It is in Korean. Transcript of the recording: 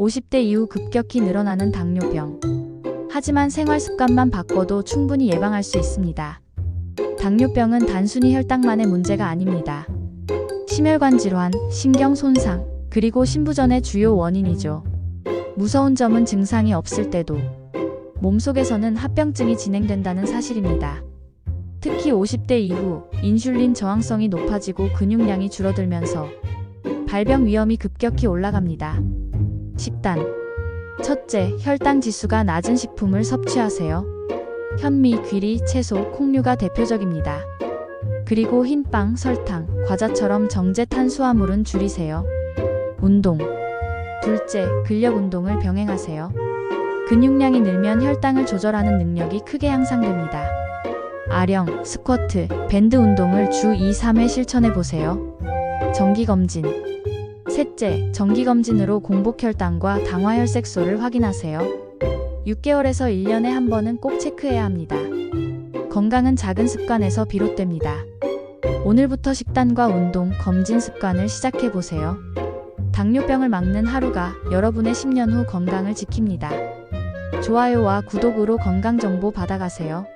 50대 이후 급격히 늘어나는 당뇨병. 하지만 생활 습관만 바꿔도 충분히 예방할 수 있습니다. 당뇨병은 단순히 혈당만의 문제가 아닙니다. 심혈관 질환, 신경 손상, 그리고 신부전의 주요 원인이죠. 무서운 점은 증상이 없을 때도 몸속에서는 합병증이 진행된다는 사실입니다. 특히 50대 이후 인슐린 저항성이 높아지고 근육량이 줄어들면서 발병 위험이 급격히 올라갑니다. 식단. 첫째, 혈당 지수가 낮은 식품을 섭취하세요. 현미, 귀리, 채소, 콩류가 대표적입니다. 그리고 흰빵, 설탕, 과자처럼 정제 탄수화물은 줄이세요. 운동. 둘째, 근력 운동을 병행하세요. 근육량이 늘면 혈당을 조절하는 능력이 크게 향상됩니다. 아령, 스쿼트, 밴드 운동을 주 2, 3회 실천해 보세요. 정기검진. 셋째, 정기검진으로 공복혈당과 당화혈색소를 확인하세요. 6개월에서 1년에 한 번은 꼭 체크해야 합니다. 건강은 작은 습관에서 비롯됩니다. 오늘부터 식단과 운동, 검진 습관을 시작해 보세요. 당뇨병을 막는 하루가 여러분의 10년 후 건강을 지킵니다. 좋아요와 구독으로 건강 정보 받아가세요.